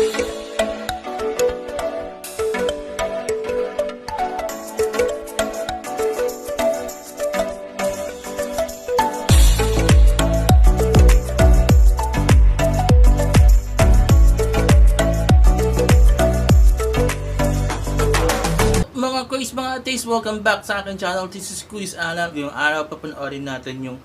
Mga quiz, mga taste, welcome back sa akin channel. This is Quiz Alam. Yung araw papanoorin natin yung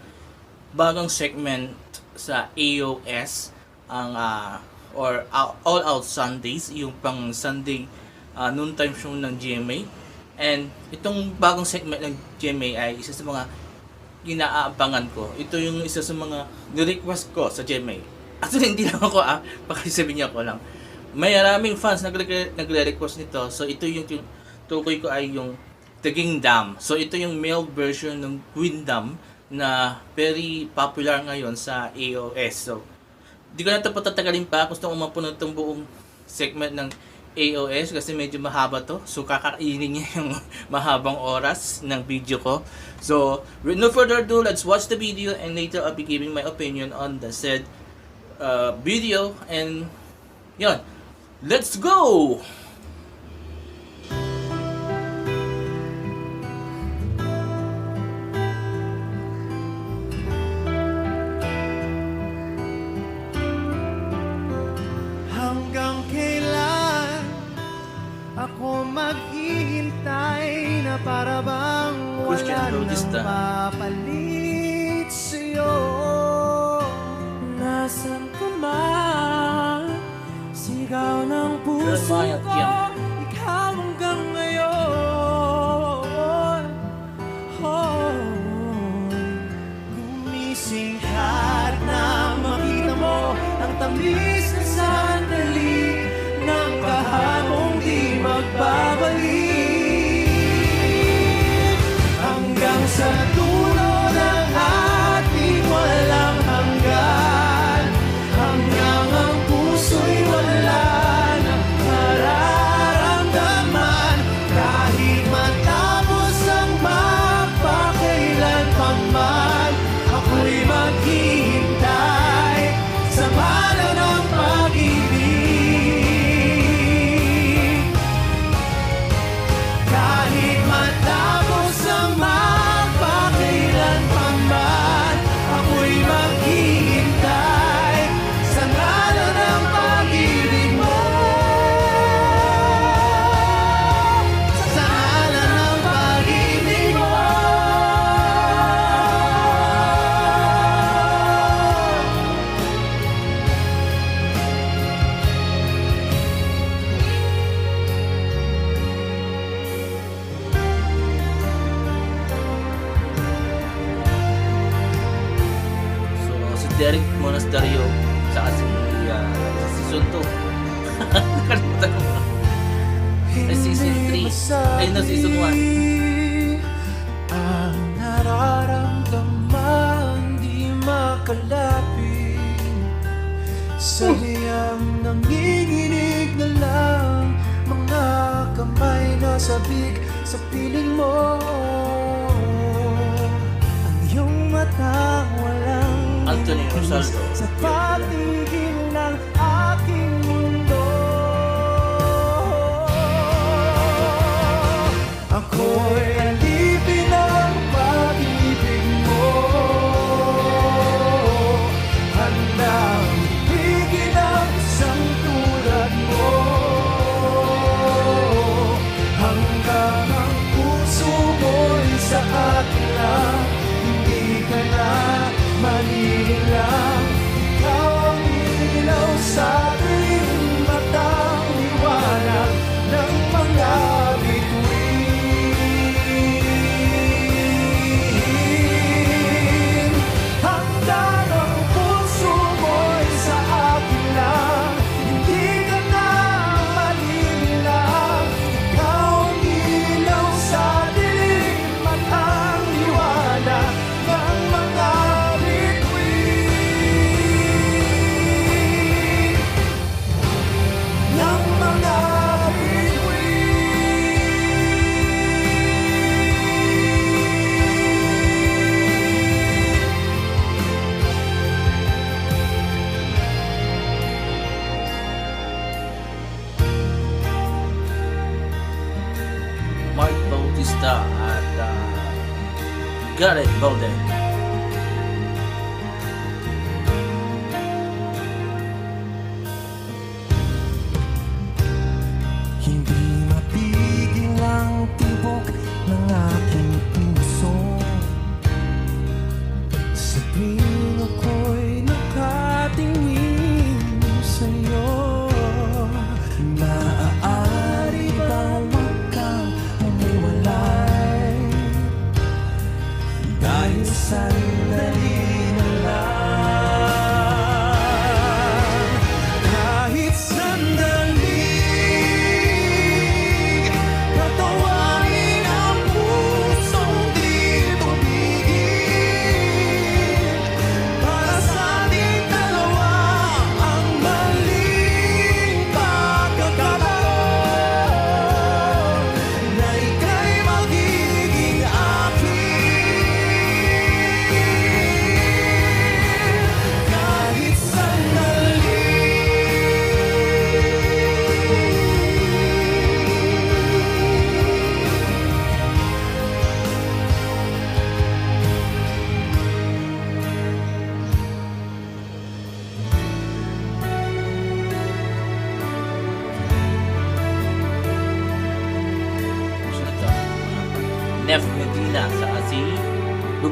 bagong segment sa AOS ang ah, or All All Out Sundays, yung pang Sunday uh, noontime show ng GMA. And itong bagong segment ng GMA ay isa sa mga inaabangan ko. Ito yung isa sa mga request ko sa GMA. Actually, hindi lang ako ah, pakisabihin niya ko lang. May maraming fans nagre- nagre-request nito. So ito yung, tukoy ko ay yung The Kingdom. So ito yung male version ng Queendom na very popular ngayon sa AOS. So di ko na ito patatagalin pa. Gusto kong mapunod itong buong segment ng AOS kasi medyo mahaba to. So kakainin niya yung mahabang oras ng video ko. So no further ado, let's watch the video and later I'll be giving my opinion on the said uh, video and yon. Let's go! Gumising ka at na makita mo Ang tamis na sandali Ng kahamong di magbabalik saka si uh, season 2. Nakalimutan ko. Ay, season 3. Ay, no, season 1. Ang nararamdaman di makalapit Sa liyam nanginginig na lang Mga kamay na sabik sa piling mo Ang iyong mata Anthony Rosaldo. Sa patigil ng aking mundo Ako'y alipin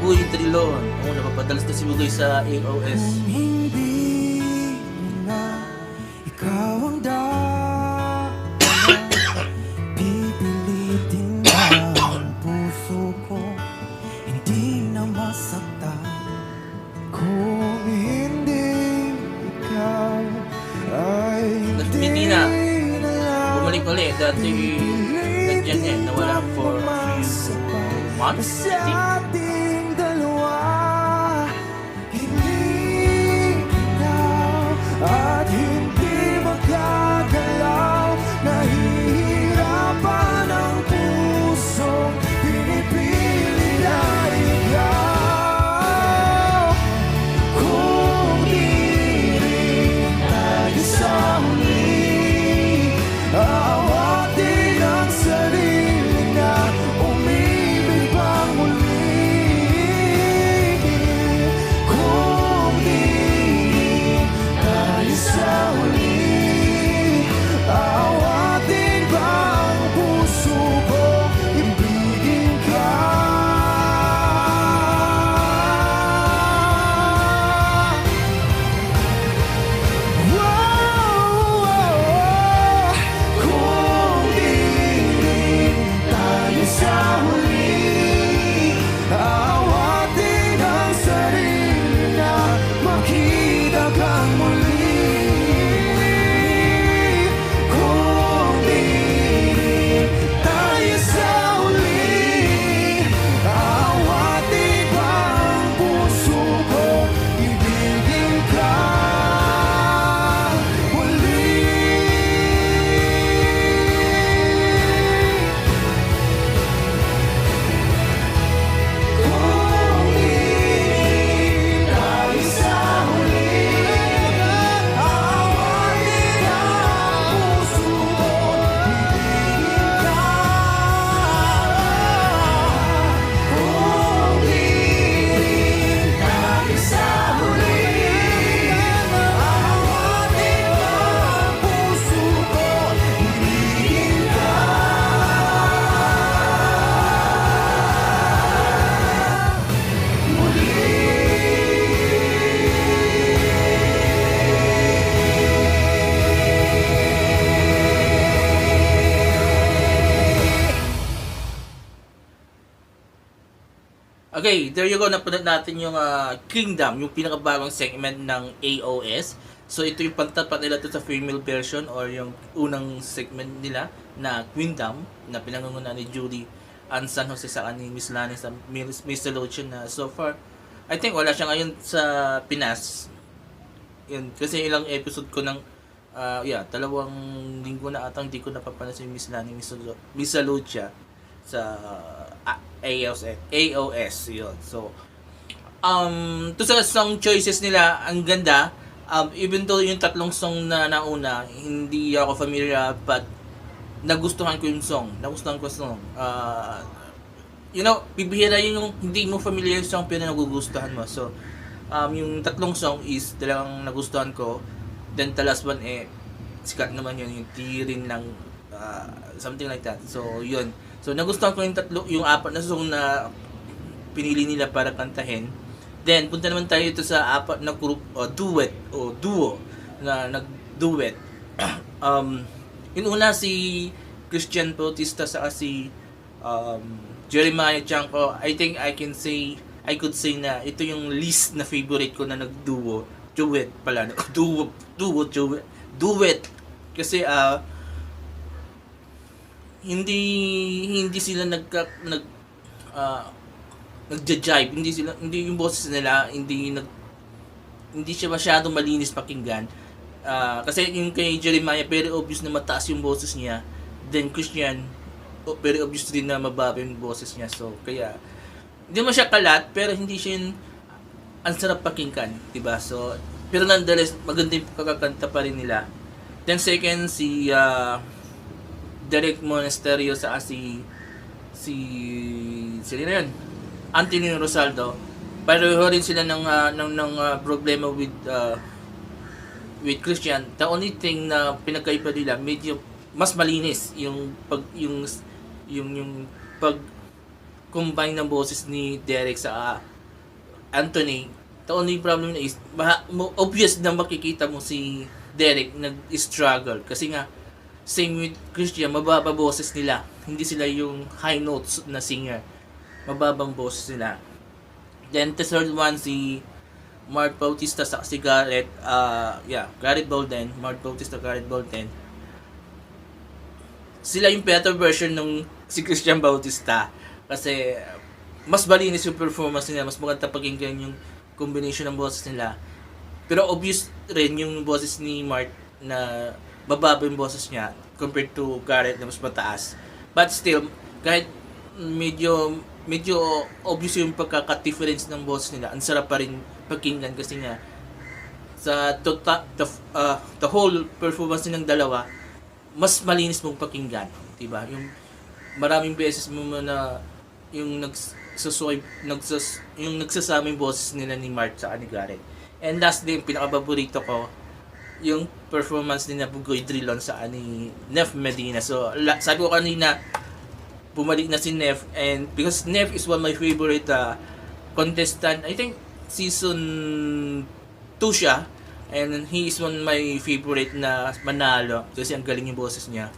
Bugoy Trilon. Oo, napapadalas na si Bugoy sa AOS. Kung hindi na ikaw ang dapat Pipilitin ang puso ko Hindi na masaktan Kung hindi ikaw ay hindi na Bumalik ulit. Dati nandiyan eh. Nawala for a few months, I think. Okay, there you go. Napanood natin yung ah, Kingdom, yung pinakabagong segment ng AOS. So, ito yung pantapat nila to sa female version or yung unang segment nila na Kingdom na pinangungunan ni Judy Ann San Jose sa ni Miss Lani sa Miss Delusion na so far I think wala siya ngayon sa Pinas. Yun, kasi ilang episode ko ng ah, yeah, dalawang linggo na atang hindi ko napapanood si Miss Lani Miss, Lu- Miss Lucia sa ah, AOS, AOS yun. So, um, to sa song choices nila, ang ganda. Um, even though yung tatlong song na nauna, hindi ako familiar, but nagustuhan ko yung song. Nagustuhan ko yung song. Uh, you know, bibihira yun yung hindi mo familiar song pero nagugustuhan mo. So, um, yung tatlong song is talagang nagustuhan ko. Then the last one eh, sikat naman yun, yung tirin lang, ah, something like that. So, yun. So, nagustuhan ko yung tatlo, yung apat na song na pinili nila para kantahin. Then, punta naman tayo ito sa apat na group, o duet, o duo, na nag-duet. um, yung una si Christian Bautista sa si um, Jeremiah Chanko. I think I can say, I could say na ito yung least na favorite ko na nag-duo. Duet pala. Duo, duo, duet. Duet. Kasi, ah, hindi hindi sila nagka nag ah, nagja-jive. Hindi sila hindi yung boses nila hindi nag hindi siya masyadong malinis pakinggan. Ah, kasi yung kay Jeremiah very obvious na mataas yung boses niya. Then Christian oh, very obvious din na mababa yung boses niya. So kaya hindi mo siya kalat pero hindi siya yung ang sarap pakinggan diba so pero nonetheless maganda yung kakakanta pa rin nila. Then second si ah, Derek Monasterio sa si si sila na yun. Anthony Rosaldo. Pareho rin sila ng ah, ng, ng ah, problema with ah, with Christian. The only thing na pinagkaiba nila medyo mas malinis yung pag yung yung yung pag combine ng boses ni Derek sa ah, Anthony. The only problem is maha, mo- obvious na makikita mo si Derek nag-struggle. Kasi nga same with Christian, mababa boses nila. Hindi sila yung high notes na singer. Mababang boses nila. Then the third one si Mark Bautista sa si Garrett, uh, yeah, Garrett Bolden, Mark Bautista, Garrett Bolden. Sila yung better version ng si Christian Bautista kasi mas malinis yung performance nila, mas maganda pakinggan yung combination ng boses nila. Pero obvious rin yung boses ni Mark na bababa yung boses niya compared to Garrett na mas mataas. But still, kahit medyo medyo obvious yung pagkaka-difference ng boses nila, ang sarap pa rin pakinggan kasi nga sa to, ta, the, uh, the whole performance nilang dalawa, mas malinis mong pakinggan, 'di ba? Yung maraming beses mo na yung nagsasoy nagsas yung nagsasama yung boses nila ni Mark sa ni Garrett. And last din pinaka-paborito ko yung performance ni Bugoy Drilon sa ni Nef Medina. So la, sabi ko kanina bumalik na si Nef and because Nef is one of my favorite uh, contestant. I think season 2 siya and he is one of my favorite na manalo kasi ang galing yung boses niya.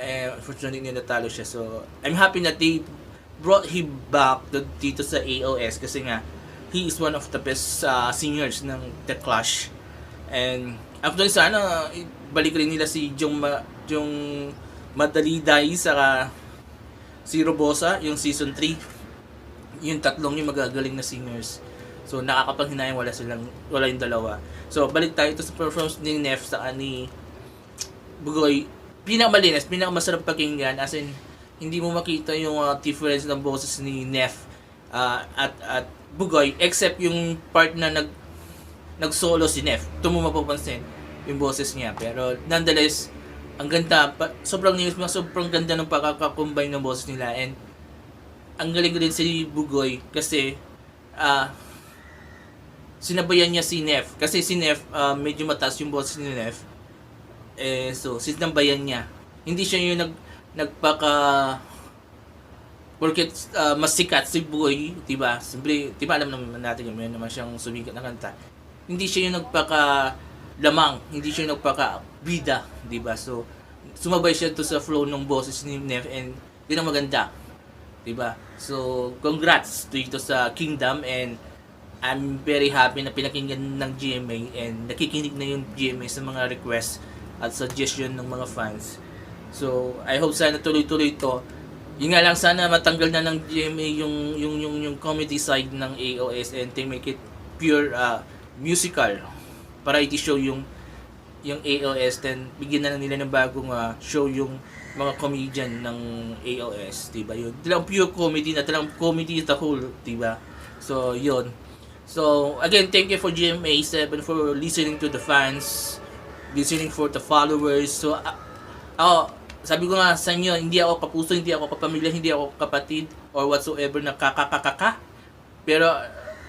Eh, unfortunately, natalo siya. So, I'm happy that they brought him back to, dito sa AOS kasi nga, he is one of the best uh, singers ng The Clash. And, actually, sana, balik rin nila si Jong, Ma, Jong Madaliday saka si Robosa, yung season 3. Yung tatlong yung magagaling na singers. So, nakakapanghinayang wala silang, wala yung dalawa. So, balik tayo ito sa performance ni Nef sa ni Bugoy. Pinakamalinis, pinakamasarap pakinggan as in, hindi mo makita yung uh, difference ng boses ni Nef uh, at at Bugoy except yung part na nag nag-solo si Nef. Ito mo mapapansin yung boses niya. Pero nonetheless, ang ganda, pa, sobrang news sobrang ganda ng pagkakakombine ng boses nila and ang galing din si Bugoy kasi ah sinabayan niya si Nef kasi si Nef ah, medyo mataas yung boses ni Nef eh so sinabayan niya hindi siya yung nag nagpaka porket ah, mas si Bugoy, 'di ba? Siyempre, 'di ba alam naman natin yun, meron naman siyang sumikat na kanta. Hindi siya yung nagpaka lamang, hindi siya yung nagpaka bida, 'di ba? So sumabay siya to sa flow ng boses ni Nef and yun ang maganda. 'Di ba? So congrats dito sa Kingdom and I'm very happy na pinakinggan ng GMA and nakikinig na yung GMA sa mga request at suggestion ng mga fans. So, I hope sana tuloy-tuloy ito. Yun nga lang sana matanggal na ng GMA yung yung yung yung comedy side ng AOS and they make it pure uh, musical variety show yung yung AOS then bigyan na lang nila ng bagong uh, show yung mga comedian ng AOS, 'di ba? Yun. Talagang pure comedy na talagang comedy a whole, 'di ba? So, yun. So, again, thank you for GMA7 for listening to the fans, listening for the followers. So, uh, oh, sabi ko nga sa inyo, hindi ako kapuso, hindi ako kapamilya, hindi ako kapatid, or whatsoever na kakakakaka. Pero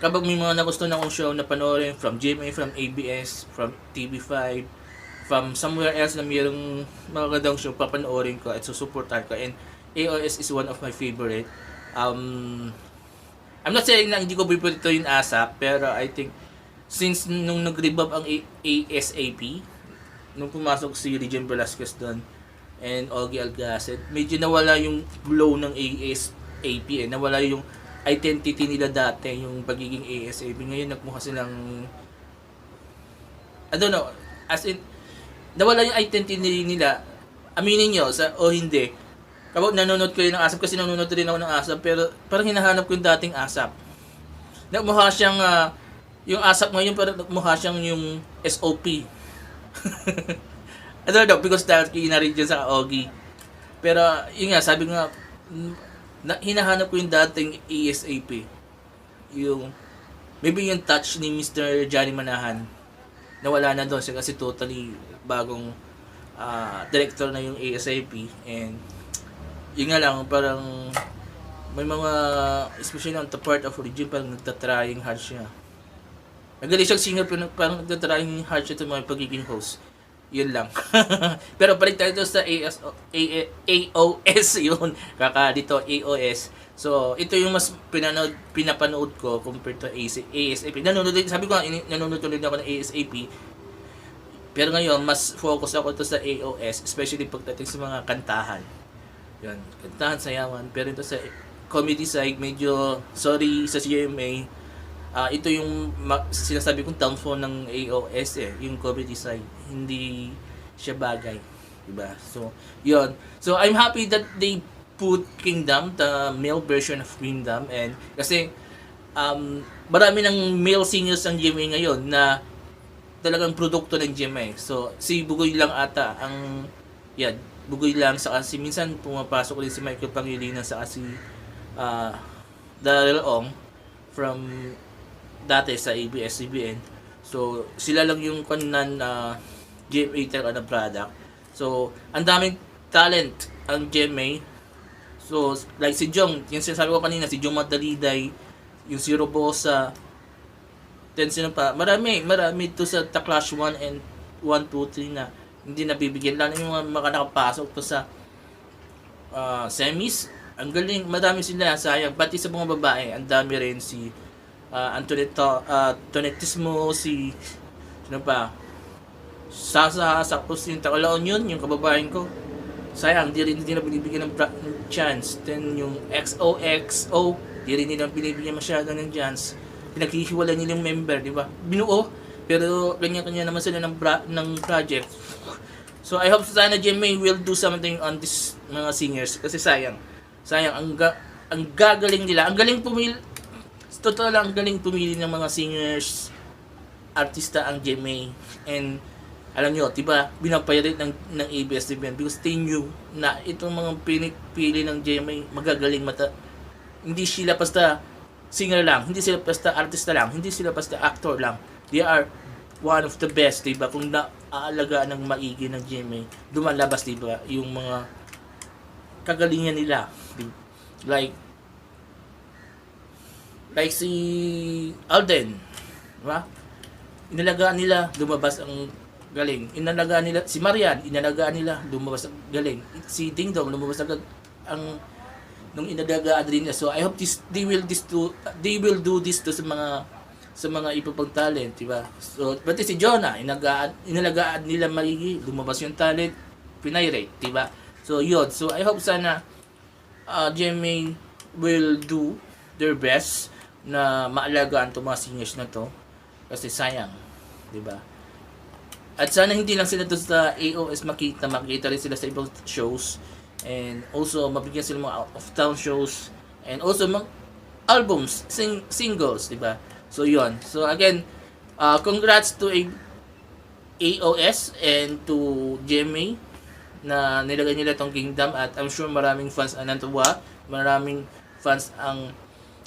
kapag may mga nagustuhan akong show na panoorin from GMA, from ABS, from TV5, from somewhere else na mayroong magagandang show, papanoorin ko at susuportahan ko. And AOS is one of my favorite. Um, I'm not saying na hindi ko favorite yung ASAP, pero I think since nung nag-revive ang A- ASAP, nung pumasok si Regine Velasquez doon and Ogie Algacet, medyo nawala yung glow ng ASAP eh. Nawala yung identity nila dati, yung pagiging ASAP. Ngayon nagmukha silang I don't know, as in, nawala yung identity nila. Aminin nyo, sa, o hindi. Kapag nanonood kayo ng ASAP, kasi nanonood rin ako ng ASAP, pero parang hinahanap ko yung dating ASAP. Nagmukha siyang, ah, yung ASAP ngayon, parang nagmukha siyang yung SOP. I don't know, because dahil kinarin dyan sa Ogie. Pero, yun nga, sabi nga, na, hinahanap ko yung dating ASAP. Yung, maybe yung touch ni Mr. Johnny Manahan. Nawala na doon kasi totally bagong ah, director na yung ASAP. And, yun nga lang, parang may mga, especially on the part of origin, parang nagtatrying hard siya. Magaling siyang singer pero parang nagtatrying hard siya sa mga pagiging host. Yun lang. pero balik tayo dito sa AS, A- AOS yun. Kaka dito AOS. So, ito yung mas pinanood, pinapanood ko compared to AC, ASAP. Nanonood sabi ko nanonood ulit ako ng ASAP. Pero ngayon, mas focus ako to sa AOS, especially pagdating sa mga kantahan. Yan, kantahan, sayawan. Pero ito sa comedy side, medyo, sorry sa CMA, ah ito yung sinasabi kong downfall ng AOS eh, yung comedy side. Hindi siya bagay. Diba? So, yun. So, I'm happy that they put Kingdom, the male version of Kingdom. And, kasi, um, marami ng male singers ang GMA ngayon na talagang produkto ng GMA. So, si Bugoy lang ata ang, yan, Bugoy lang sa kasi minsan pumapasok din si Michael Pangilinan sa si uh, Daryl Ong from dati sa ABS-CBN. So, sila lang yung kanan na GMA talaga na product. So, ang daming talent ang GMA. So, like si Jong, yung sinasabi ko kanina, si Jong Madaliday, yung si Robosa, then sino pa, marami, marami to sa The Clash 1 and 1, 2, 3 na hindi nabibigyan. Lalo yung mga, mga nakapasok to sa ah, semis, ang galing, madami sila, sayang. Pati sa mga babae, ang dami rin si uh, Antonito, uh, Tonetismo, si, sino pa, Sasa, Saktos yung Takalaon yun, yung kababayan ko. Sayang, di rin na binibigyan ng, chance. Then yung XOXO, di rin nila binibigyan masyado ng chance. Pinaghihiwalay nila yung member, di ba? Binuo, pero kanya-kanya naman sila ng, pra- ng project. So I hope sana GMA will do something on this mga singers kasi sayang. Sayang ang ga- ang gagaling nila. Ang galing pumili totoo lang ang galing pumili ng mga singers artista ang GMA and alam nyo, diba, binapayrit ng, ng ABS-CBN because they knew na itong mga pinipili ng GMA magagaling mata. Hindi sila basta singer lang, hindi sila basta artista lang, hindi sila basta actor lang. They are one of the best, diba? Kung naaalagaan ng maigi ng GMA, dumalabas, diba? Yung mga kagalingan nila. Like, like si Alden, diba? Inalagaan nila, lumabas ang galing. Inalagaan nila, si Marian, inalagaan nila, lumabas ang galing. Si Ding Dong, lumabas ang, ang nung inalagaan din niya. So I hope this they will this to they will do this to sa mga sa mga iba pang talent, di ba? So pati si Jonah, inagaan inalagaan nila maigi, lumabas yung talent, pinirate, di ba? So yun. So I hope sana uh, GMA will do their best na maalagaan to mga singers na to kasi sayang, di ba? At sana hindi lang sila sa AOS makita, makita rin sila sa ibang shows and also mabigyan sila mga out of town shows and also mga albums, sing singles, di ba? So yon. So again, uh, congrats to A AOS and to GMA na nilagay nila tong Kingdom at I'm sure maraming fans ang natuwa, maraming fans ang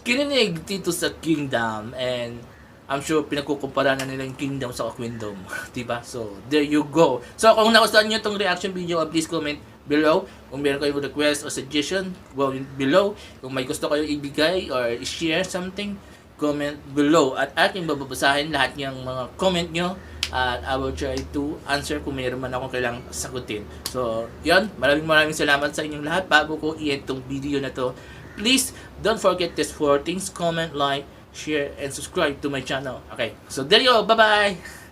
kininig dito sa Kingdom and I'm sure pinagkukumpara na nila yung Kingdom sa Kingdom, 'di ba? So, there you go. So, kung nagustuhan niyo tong reaction video, please comment below. Kung meron kayong request or suggestion, go below. Kung may gusto kayong ibigay or share something, comment below. At aking bababasahin lahat ng mga comment nyo at I will try to answer kung mayroon man akong kailangang sagutin. So, yon Maraming maraming salamat sa inyong lahat. Bago ko i-end tong video na to, please don't forget these four things. Comment, like, share, and subscribe to my channel. Okay. So, there you go. Bye-bye!